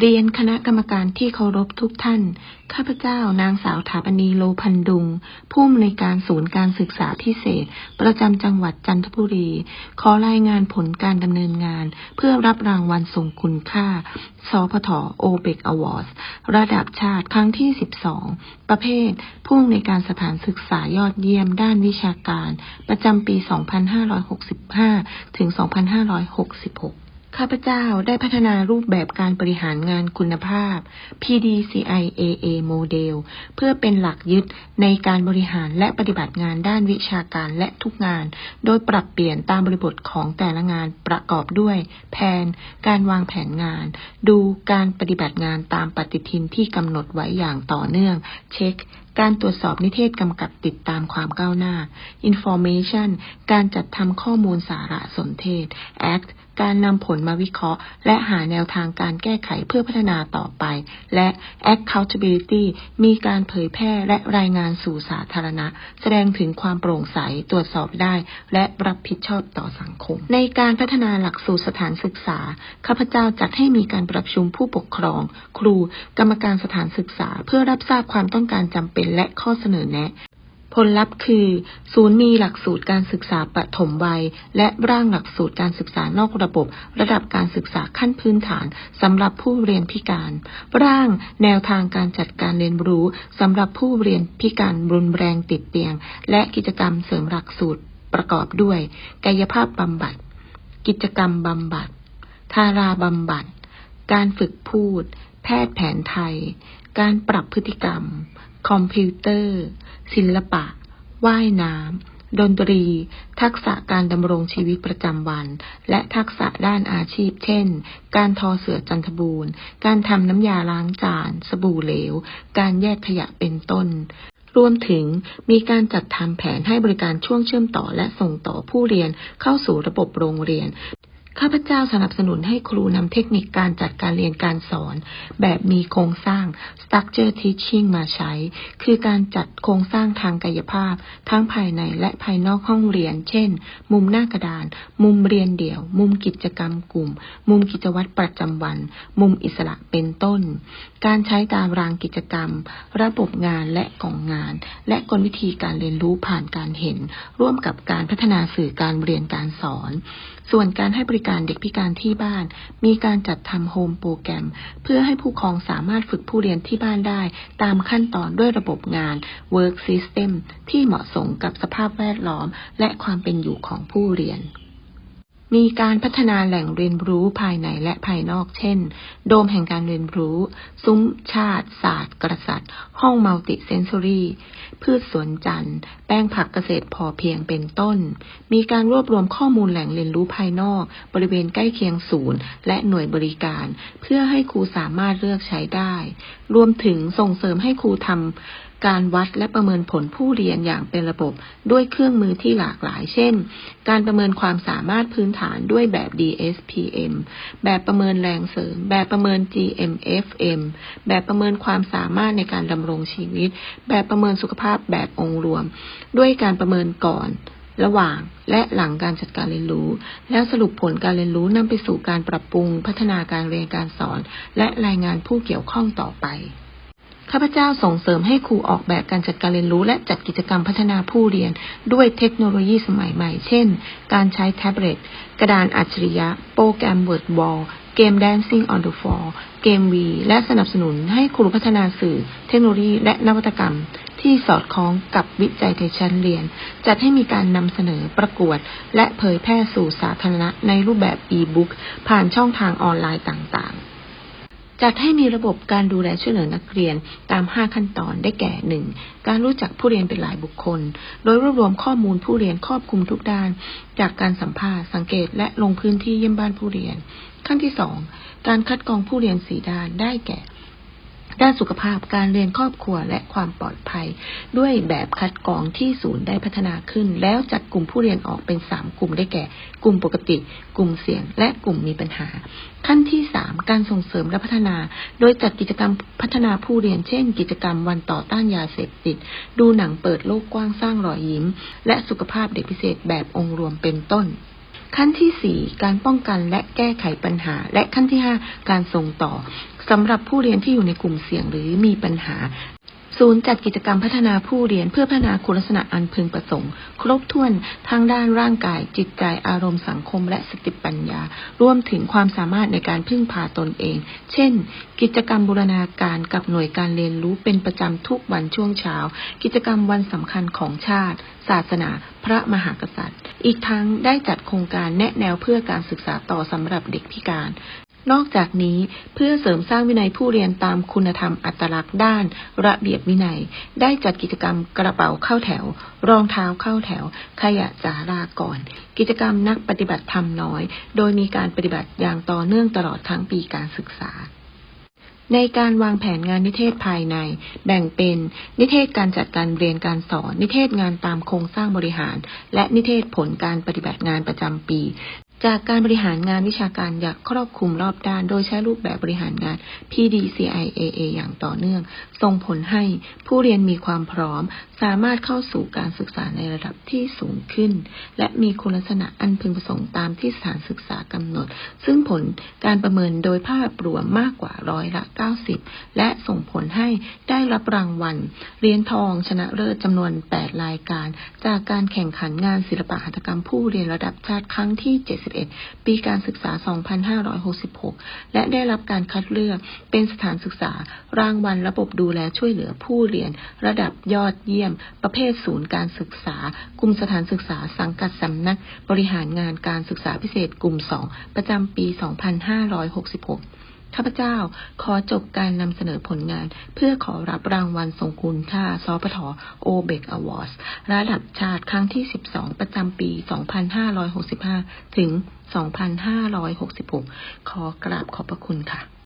เรียนคณะกรรมการที่เคารพทุกท่าน ข้าพเจ้านางสาวถาปณีโลพันดุง ผู้อำนวยการศูนย์การศึกษาพิเศษ ประจำจังหวัดจันทบุรี ขอรายงานผลการดำเนินงาน เพื่อรับรางวัลทรงคุณค่า สพทโอเบกอวอร์ดระดับชาติครั้งที่ 12 ประเภท ผู้อำนวยการสถานศึกษายอดเยี่ยมด้านวิชาการ ประจำปี 2565 ถึง 2566 ข้าพเจ้าได้พัฒนารูปแบบการบริหารงานคุณภาพ PDCIAA โมเดล เพื่อเป็นหลักยึดในการบริหารและปฏิบัติงานด้านวิชาการและทุกงาน โดยปรับเปลี่ยนตามบริบทของแต่ละงานประกอบด้วย แผน การวางแผนงาน ดูการปฏิบัติงานตามปฏิทินที่กำหนดไว้อย่างต่อเนื่อง เช็คการตรวจสอบนิเทศกำกับติดตามความก้าวหน้า Information การจัดทำข้อมูลสารสนเทศ Act การนำผลมาวิเคราะห์ และหาแนวทางการแก้ไขเพื่อพัฒนาต่อไป และ Accountability มีการเผยแพร่และรายงานสู่สาธารณะ แสดงถึงความโปร่งใส ตรวจสอบได้ และรับผิดชอบต่อสังคม ในการพัฒนาหลักสูตรสถานศึกษา ข้าพเจ้าจัดให้มีการประชุมผู้ปกครอง ครู กรรมการสถานศึกษา เพื่อรับทราบความต้องการจำเป็นและข้อเสนอแนะ ผลลัพธ์คือ ศูนย์มีหลักสูตรการศึกษาปฐมวัย และร่างหลักสูตรการศึกษานอกระบบ ระดับการศึกษาขั้นพื้นฐานสำหรับผู้เรียนพิการ ร่างแนวทางการจัดการเรียนรู้สำหรับผู้เรียนพิการรุนแรงติดเตียง และกิจกรรมเสริมหลักสูตรประกอบด้วย กายภาพบำบัด กิจกรรมบำบัด ทาราบำบัด การฝึกพูด แพทย์แผนไทย การปรับพฤติกรรม คอมพิวเตอร์ ศิลปะ ว่ายน้ำ ดนตรี ทักษะการดำรงชีวิตประจำวัน และทักษะด้านอาชีพ เช่น การทอเสือจันทบูรณ์ การทำน้ำยาล้างจาน สบู่เหลว การแยกขยะเป็นต้นรวมถึงมีการจัดทำแผนให้บริการช่วงเชื่อมต่อและส่งต่อผู้เรียนเข้าสู่ระบบโรงเรียน ข้าพเจ้าสนับสนุนให้ครูนำเทคนิคการจัดการเรียนการสอน แบบมีโครงสร้าง structure teaching มาใช้ คือการจัดโครงสร้างทางกายภาพ ทั้งภายในและภายนอกห้องเรียน เช่น มุมหน้ากระดาน มุมเรียนเดี่ยว มุมกิจกรรมกลุ่ม มุมกิจวัตรประจำวัน มุมอิสระเป็นต้น การใช้ตารางกิจกรรม ระบบงานและกล่องงาน และกลวิธีการเรียนรู้ผ่านการเห็น ร่วมกับการพัฒนาสื่อการเรียนการสอน ส่วนการให้บริการเด็กพิการที่บ้าน มีการจัดทำโฮมโปรแกรม เพื่อให้ผู้ปกครองสามารถฝึกผู้เรียนที่บ้านได้ ตามขั้นตอนด้วยระบบงาน Work System ที่เหมาะสมกับสภาพแวดล้อม และความเป็นอยู่ของผู้เรียนมีการพัฒนาแหล่งเรียนรู้ภายในและภายนอก เช่น โดมแห่งการเรียนรู้ ซุ้มชาติ ศาสตร์ กษัตริย์ ห้องมัลติเซนซอรี่พืชสวนจันทร์ แป้งผักเกษตรพอเพียงเป็นต้น มีการรวบรวมข้อมูลแหล่งเรียนรู้ภายนอก บริเวณใกล้เคียงศูนย์ และหน่วยบริการ เพื่อให้ครูสามารถเลือกใช้ได้ รวมถึงส่งเสริมให้ครูทำการวัดและประเมินผลผู้เรียนอย่างเป็นระบบด้วยเครื่องมือที่หลากหลาย เช่น การประเมินความสามารถพื้นฐานด้วยแบบ DSPM แบบประเมินแรงเสริม แบบประเมิน GMFM แบบประเมินความสามารถในการดำรรงชีวิต แบบประเมินสุขภาพแบบองค์รวม ด้วยการประเมินก่อนระหว่างและหลังการจัดการเรียนรู้ แล้วสรุปผลการเรียนรู้นำไปสู่การปรับปรุง พัฒนาการเรียนการสอน และรายงานผู้เกี่ยวข้องต่อไปข้าพเจ้าส่งเสริมให้ครูออกแบบการจัดการเรียนรู้และจัดกิจกรรมพัฒนาผู้เรียน ด้วยเทคโนโลยีสมัยใหม่ เช่น การใช้แท็บเล็ต กระดานอัจฉริยะ โปรแกรม Word Wall เกม Dancing on the Floor เกม V และสนับสนุนให้ครูพัฒนาสื่อ เทคโนโลยีและนวัตกรรม ที่สอดคล้องกับวิจัยในชั้นเรียน จัดให้มีการนำเสนอประกวด และเผยแพร่สู่สาธารณะในรูปแบบอีบุ๊กผ่านช่องทางออนไลน์ต่างๆ จัดให้มีระบบการดูแลช่วยเหลือนักเรียนตาม 5 ขั้นตอนได้แก่ 1. การรู้จักผู้เรียนเป็นหลายบุคคล โดยรวบรวมข้อมูลผู้เรียนครอบคลุมทุกด้าน จากการสัมภาษณ์สังเกตและลงพื้นที่เยี่ยมบ้านผู้เรียน ขั้นที่ 2. การคัดกรองผู้เรียนสีด้านได้แก่ ด้านสุขภาพการเรียนครอบครัวและความปลอดภัย ด้วยแบบคัดกรองที่ศูนย์ได้พัฒนาขึ้น แล้วจัดกลุ่มผู้เรียนออกเป็น 3 กลุ่มได้แก่ กลุ่มปกติ กลุ่มเสี่ยง และกลุ่มมีปัญหา ขั้นที่ 3 การส่งเสริมและพัฒนา โดยจัดกิจกรรมพัฒนาผู้เรียนเช่น กิจกรรมวันต่อต้านยาเสพติด ดูหนังเปิดโลกกว้างสร้างรอยยิ้ม และสุขภาพเด็กพิเศษแบบองค์รวมเป็นต้น ขั้นที่ 4 การป้องกันและแก้ไขปัญหา และขั้นที่ 5 การส่งต่อสำหรับผู้เรียนที่อยู่ในกลุ่มเสี่ยงหรือมีปัญหา ศูนย์จัดกิจกรรมพัฒนาผู้เรียนเพื่อพัฒนาคุณลักษณะอันพึงประสงค์ ครบถ้วนทั้งด้านร่างกาย จิตใจอารมณ์สังคม และสติปัญญา รวมถึงความสามารถในการพึ่งพาตนเอง เช่น กิจกรรมบูรณาการกับหน่วยการเรียนรู้เป็นประจำทุกวันช่วงเช้า กิจกรรมวันสำคัญของชาติ ศาสนา พระมหากษัตริย์ อีกทั้งได้จัดโครงการแนะแนวเพื่อการศึกษาต่อสำหรับเด็กพิการ นอกจากนี้เพื่อเสริมสร้างวินัยผู้เรียนตามคุณธรรมอัตลักษณ์ด้าน ระเบียบวินัย ได้จัดกิจกรรมกระเป๋าเข้าแถว รองเท้าเข้าแถว ขยะจาราก่อน กิจกรรมนักปฏิบัติธรรมน้อย โดยมีการปฏิบัติอย่างต่อเนื่องตลอดทั้งปีการศึกษาในการวางแผนงานนิเทศภายใน แบ่งเป็นนิเทศการจัดการเรียนการสอน นิเทศงานตามโครงสร้างบริหาร และนิเทศผลการปฏิบัติงานประจำปี จากการบริหารงานวิชาการอย่างครอบคลุมรอบด้าน โดยใช้รูปแบบบริหารงาน PDCIAA อย่างต่อเนื่อง ส่งผลให้ผู้เรียนมีความพร้อม สามารถเข้าสู่การศึกษาในระดับที่สูงขึ้น และมีคุณลักษณะอันพึงประสงค์ตามที่สถานศึกษากำหนด ซึ่งผลการประเมินโดยภาพรวมมากกว่าร้อยละ 90 และส่งผลให้ได้รับรางวัลเหรียญทองชนะเลิศจำนวน 8 รายการ จากการแข่งขันงานศิลปะหัตถกรรมผู้เรียนระดับชาติครั้งที่ 71 ปีการศึกษา 2566 และได้รับการคัดเลือกเป็นสถานศึกษารางวัลระบบดูแลช่วยเหลือผู้เรียนระดับยอดเยี่ยมประเภทศูนย์การศึกษากลุ่มสถานศึกษาสังกัดสำนัก บริหารงานการศึกษาพิเศษกลุ่ม 2 ประจำปี 2566ข้าพเจ้าขอจบการนำเสนอผลงาน เพื่อขอรับรางวัลทรงคุณค่าสพทโอเบกอวอร์ดระดับชาติครั้งที่ 12 ประจำปี 2565 ถึง 2566 ขอกราบขอบพระคุณค่ะ